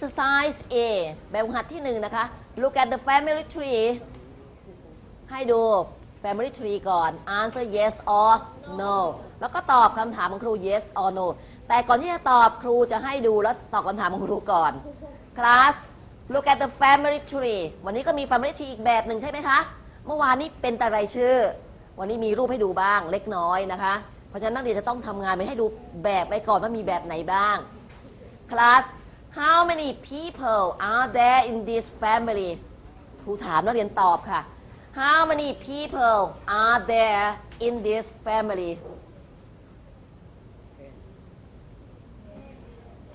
exercise A แบบหัดที่หนึ่งนะคะ look at the family tree ให้ดู family tree ก่อน answer yes or no แล้วก็ตอบคำถามของครู yes or no แต่ก่อนที่จะตอบครูจะให้ดูแล้วตอบคำถามของครูก่อน class look at the family tree วันนี้ก็มี family tree อีกแบบหนึ่งใช่ไหมคะ เมื่อวานนี้เป็นแต่รายชื่อ วันนี้มีรูปให้ดูบ้างเล็กน้อยนะคะ เพราะฉะนั้นนักเรียนจะต้องทำงานไปให้ดูแบบไปก่อนว่ามีแบบไหนบ้าง class how many people are there in this family ครูถามนักเรียนตอบค่ะ how many people are there in this family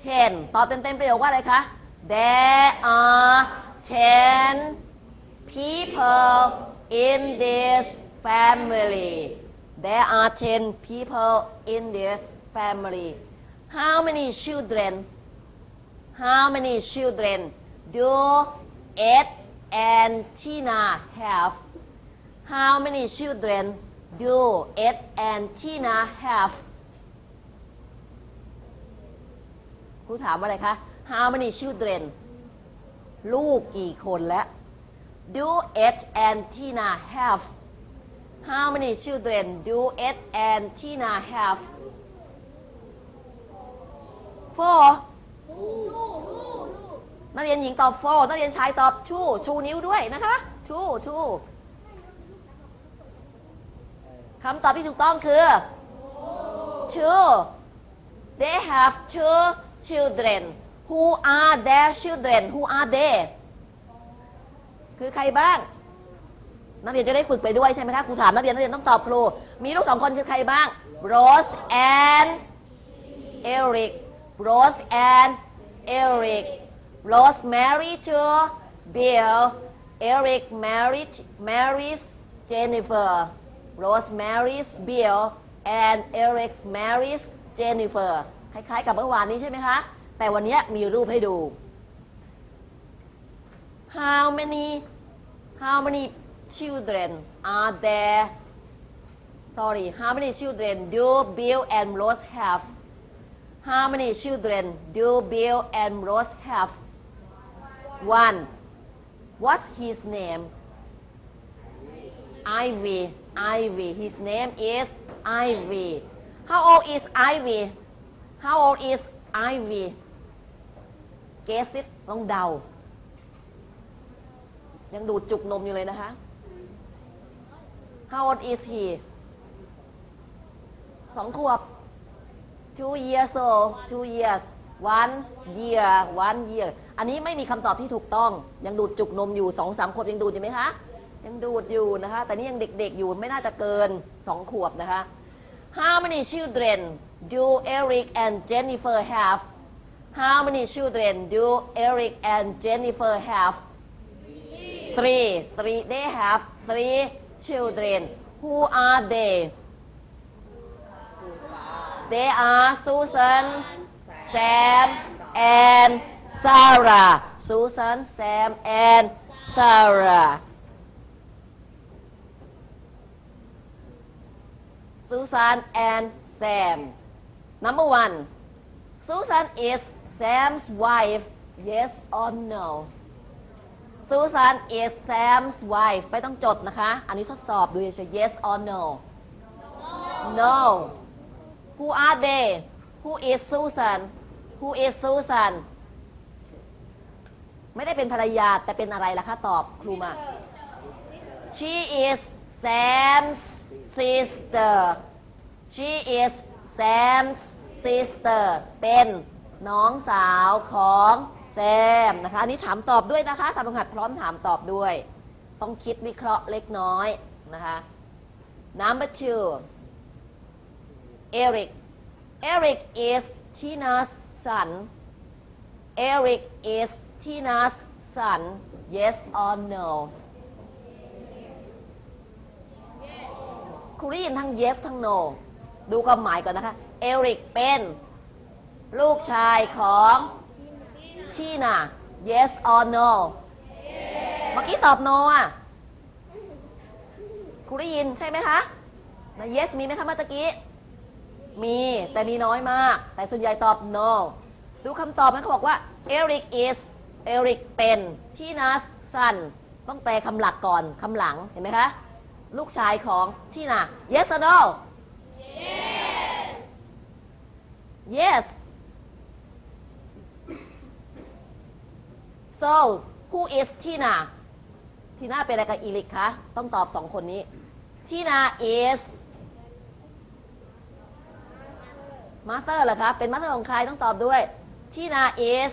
10ตอบเต็มๆประโยคว่าอะไรคะ there are 10 people in this family there are 10 people in this family how many children how many children do Ed and Tina have how many children do Ed and Tina have ครูถามว่าอะไรคะ how many children ลูกกี่คนแล้ว do Ed and Tina have how many children do Ed and Tina have four นักเรียนหญิงตอบ four นักเรียนชายตอบ two ชูนิ้วด้วยนะคะ two two คำตอบที่ถูกต้องคือ two they have two children who are their children who are they คือใครบ้าง นักเรียนจะได้ฝึกไปด้วยใช่ไหมคะครูถามนักเรียนนักเรียนต้องตอบครู มีลูกสองคนคือใครบ้าง Rose and Eric Rose and Eric Rose married to Bill Eric married marries Jennifer Rose marries Bill and Eric marries Jennifer คล้ายๆ กับเมื่อวานนี้ใช่ไหมคะ แต่วันนี้มีรูปให้ดู How many How many children are there Sorry How many children do Bill and Rose have How many children do Bill and Rose have One What's his name Ivy Ivy His name is Ivy How old is Ivy How old is Ivy Guess it ลองเดา ยังดูดจุกนมอยู่เลยนะคะ How old is he สองขวบ two years old two years one year one year อันนี้ไม่มีคำตอบที่ถูกต้อง ยังดูดจุกนมอยู่สองสามขวบยังดูดอยู่ไหมคะ ยังดูดอยู่นะคะ แต่นี่ยังเด็กๆอยู่ไม่น่าจะเกินสองขวบนะคะ How many children do Eric and Jennifer have How many children do Eric and Jennifer have three three they have three children who are they they are Susan Sam and Sarah Susan Sam and Sarah Susan and Sam number one Susan is Sam's wife yes or no Susan is Sam's wife ไม่ต้องจดนะคะ อันนี้ทดสอบดูเฉยๆ yes or no no Who are they Who is Susan Who is Susan ไม่ได้เป็นภรรยาแต่เป็นอะไรล่ะคะตอบครูมา She is Sam's sister She is Sam's sister เป็นน้องสาวของแซมนะคะ อันนี้ถามตอบด้วยนะคะทำบังหัดพร้อมถามตอบด้วย ต้องคิดวิเคราะห์เล็กน้อยนะคะ number two Eric Eric is Tina's son Eric is Tina's son yes or no ครูได้ยินทั้ง yes ทั้ง no ดูความหมายก่อนนะคะ Eric เป็นลูกชายของทีน่า yes or no เมื่อกี้ตอบ no อะครูได้ยินใช่ไหมคะนะ yes มีไหมคะเมื่อกี้ มีแต่มีน้อยมาก แต่ส่วนใหญ่ตอบ no ดูคำตอบมันเขาบอกว่า Eric is Eric เป็น Tina's son ต้องแปลคำหลักก่อนคำหลังเห็นไหมคะ ลูกชายของทีนา yes or no yes yes so who is Tina ทีน่าเป็นอะไรกับอีลิกคะต้องตอบสองคนนี้ทีน่า is master เหรอคะเป็น master ของใครต้องตอบด้วย ทีน่า is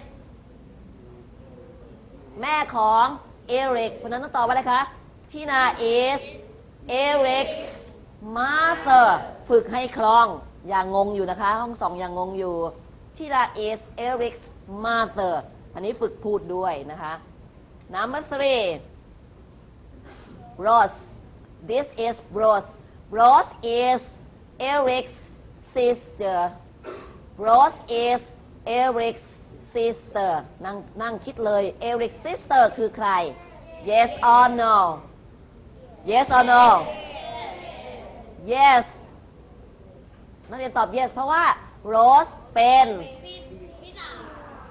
แม่ของเอริกเพราะฉะนั้นต้องตอบว่าอะไรคะ ทีน่า is Eric's mother ฝึกให้คล่อง อย่างงงอยู่นะคะ ห้องสองอย่างงงอยู่ ทีน่า is Eric's mother อันนี้ฝึกพูดด้วยนะคะ number three Rose this is Rose Rose is Eric's sister Rose is Eric's sister นั่งนั่งคิดเลย Eric's sister คือใคร yes or no yes or no yes นักเรียนตอบ yes เพราะว่า Rose เป็น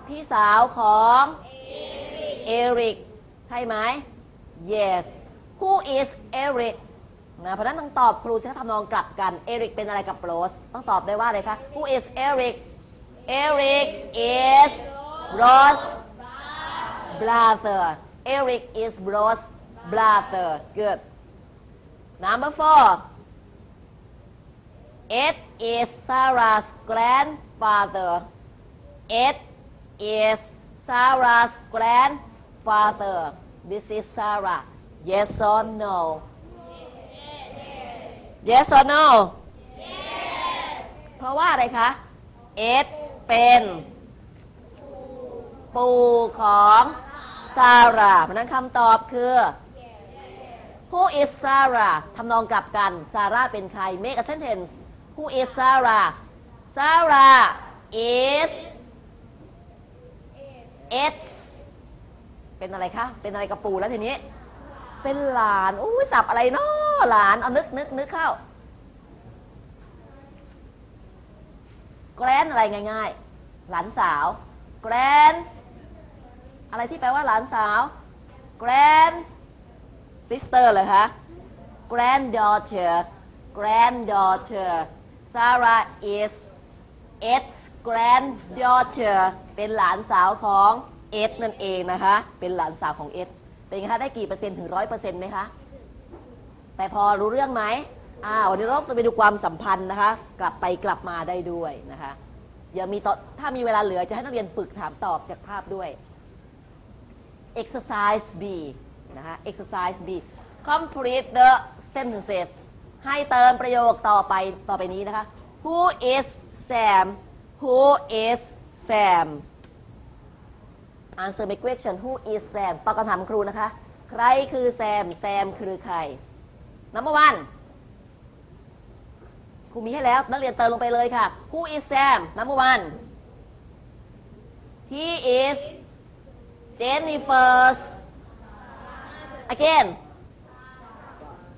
พี่สาวของเอริกใช่ไหม yes who is Eric นะเพราะนั้นต้องตอบครูใช้ทำนองกลับกันเอริกเป็นอะไรกับโรสต้องตอบได้ว่าอะไรคะ who is Eric Eric is Rose brother Eric is Rose brother good number four Ed is Sarah's grandfather Ed is Sarah's grandfather this is Sarah yes or no yes or no Yes เพราะว่าอะไรคะเอ็ดเป็นปู่ของซาร่าเพราะนั้นคำตอบคือ Who is Sarah ทำนองกลับกัน ซาร่าเป็นใคร make a sentence Who is Sarah Sarah is Ed's เป็นอะไรคะ เป็นอะไรกับปู่แล้วทีนี้ เป็นหลานอุ้ยสับอะไรเนาะ หลานเอานึกนึกนึกเข้าแกรนอะไรง่าย ๆ หลานสาว แกรนอะไรที่แปลว่าหลานสาว แกรน sister เลยคะ granddaughter granddaughter Sarah is Ed's granddaughter เป็นหลานสาวของเอ็ดนั่นเองนะคะ เป็นหลานสาวของเอ็ด เป็นไงคะ ได้กี่เปอร์เซ็นต์ถึงร้อยเปอร์เซ็นต์ไหมคะ แต่พอรู้เรื่องไหมอ่าวันนี้เราต้องไปดูความสัมพันธ์นะคะ กลับไปกลับมาได้ด้วยนะคะอย่ามีต่อถ้ามีเวลาเหลือจะให้นักเรียนฝึกถามตอบจากภาพด้วย exercise B นะคะ exercise B complete the sentences ให้เติมประโยคต่อไปต่อไปนี้นะคะ Who is Sam Who is Sam answer my question Who is Sam ตอบคำถามครูนะคะ ใครคือแซม แซมคือใคร number one ครูมีให้แล้วนักเรียนเติมลงไปเลยค่ะ Who is Sam number one He is Jennifer's again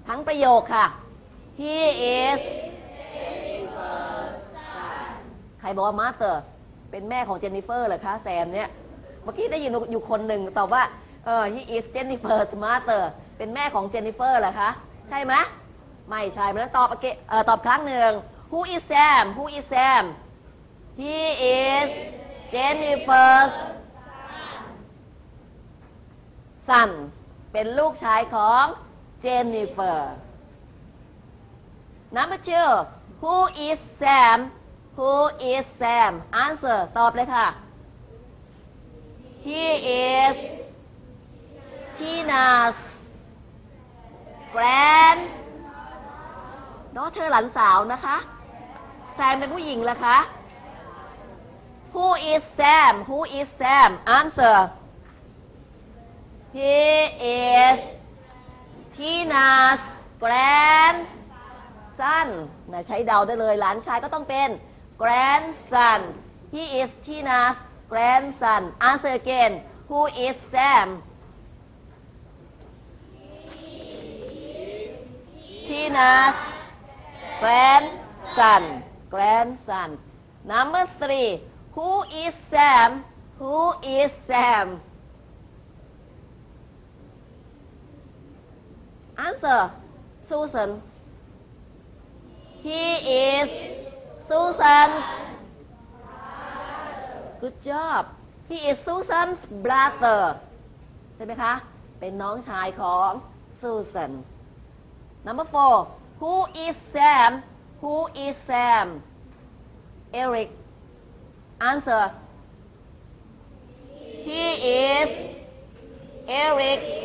ทั้งประโยคค่ะ He is ใครบอกว่ามาสเตอร์เป็นแม่ของเจนนิเฟอร์เหรอคะแซมเนี่ย เมื่อกี้ได้ยินอยู่คนหนึ่งตอบว่า เออ he is Jennifer's mother เป็นแม่ของเจนนิเฟอร์เหรอคะ ช่ไหมไม่ใช่เพราะฉะนั้นตอบเออตอบครั้งหนึ่ง Who is Sam Who is Sam He is Jennifer's son เป็นลูกชายของเจนนิเฟอร์ Number two Who is Sam Who is Sam Answer ตอบเลยค่ะ He is Tina's grand daughter หลานสาวนะคะ แซมเป็นผู้หญิงเหรอคะ Who is Sam Who is Sam Answer He is Tina's grandson นะใช้เดาได้เลย หลานชายก็ต้องเป็น grandson He is Tina's grandson Answer again Who is Sam Tina's grandson grandson Number three Who is Sam Who is Sam Answer Susan He is Susan's Good job He is Susan's brother ใช่ไหมคะ เป็นน้องชายของ Susan Number four Who is Sam Who is Sam Eric Answer He is Eric's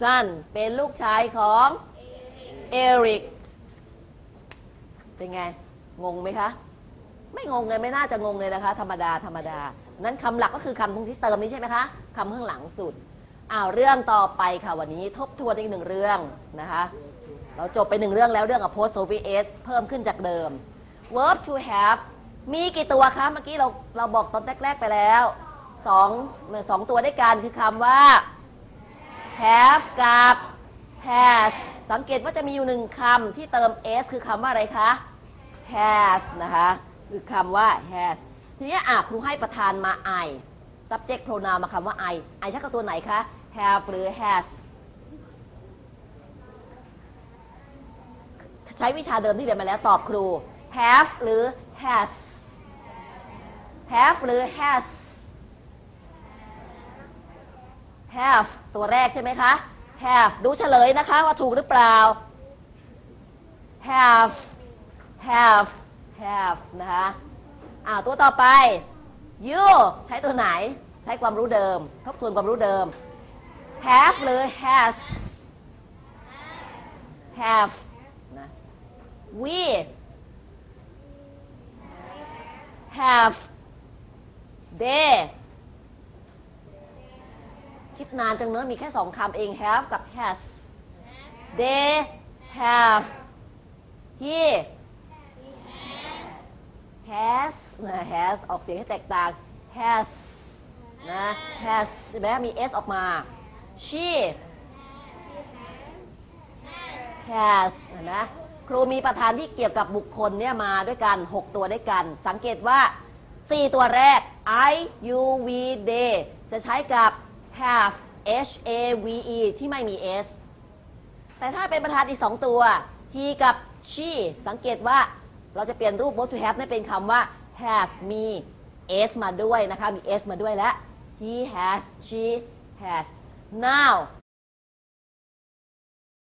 son เป็นลูกชายของ Eric เป็นไง งงไหมคะ ไม่งงเลยไม่น่าจะงงเลยนะคะ ธรรมดา ธรรมดา นั้นคำหลักก็คือคำตรงที่เติมนี้ใช่ไหมคะ คำข้างหลังสุด อ้าวเรื่องต่อไปค่ะวันนี้ทบทวนอีกหนึ่งเรื่องนะคะ เราจบไปหนึ่งเรื่องแล้วเรื่อง apostrophe s เพิ่มขึ้นจากเดิม verb to have มีกี่ตัวคะ เมื่อกี้เราเราบอกตอนแรก ๆ ไปแล้วสองสองตัวด้วยกันคือคำว่า have กับ has สังเกตว่าจะมีอยู่หนึ่งคำที่เติม s คือคำว่าอะไรคะ has นะคะ คือคำว่า has ทีนี้อะครูให้ประธานมา I subject pronoun มาคำว่า I I ใช้กับตัวไหนคะ have หรือ has ใช้วิชาเดิมที่เรียนมาแล้วตอบครู have หรือ has have หรือ has have ตัวแรกใช่ไหมคะ have ดูเฉลยนะคะว่าถูกหรือเปล่า have have have นะคะอ่าตัวต่อไป you ใช้ตัวไหน ใช้ความรู้เดิม ทบทวนความรู้เดิม have หรือ has have นะ we have they คิดนานจังเนอะมีแค่สองคำเอง have กับ has they have he has นะ has ออกเสียงให้แตกต่าง has นะ has เห็นไหมมี s ออกมา she has เห็นไหมครูมีประธานที่เกี่ยวกับบุคคลเนี่ยมาด้วยกัน 6 ตัวด้วยกัน สังเกตว่า 4 ตัวแรก I U V they จะใช้กับ have H A V E ที่ไม่มี s แต่ถ้าเป็นประธานอีก 2 ตัว he กับ she สังเกตว่าเราจะเปลี่ยนรูป verb to have ให้เป็นคำว่า has มี s มาด้วยนะคะ มี s มาด้วยและ he has she has Não.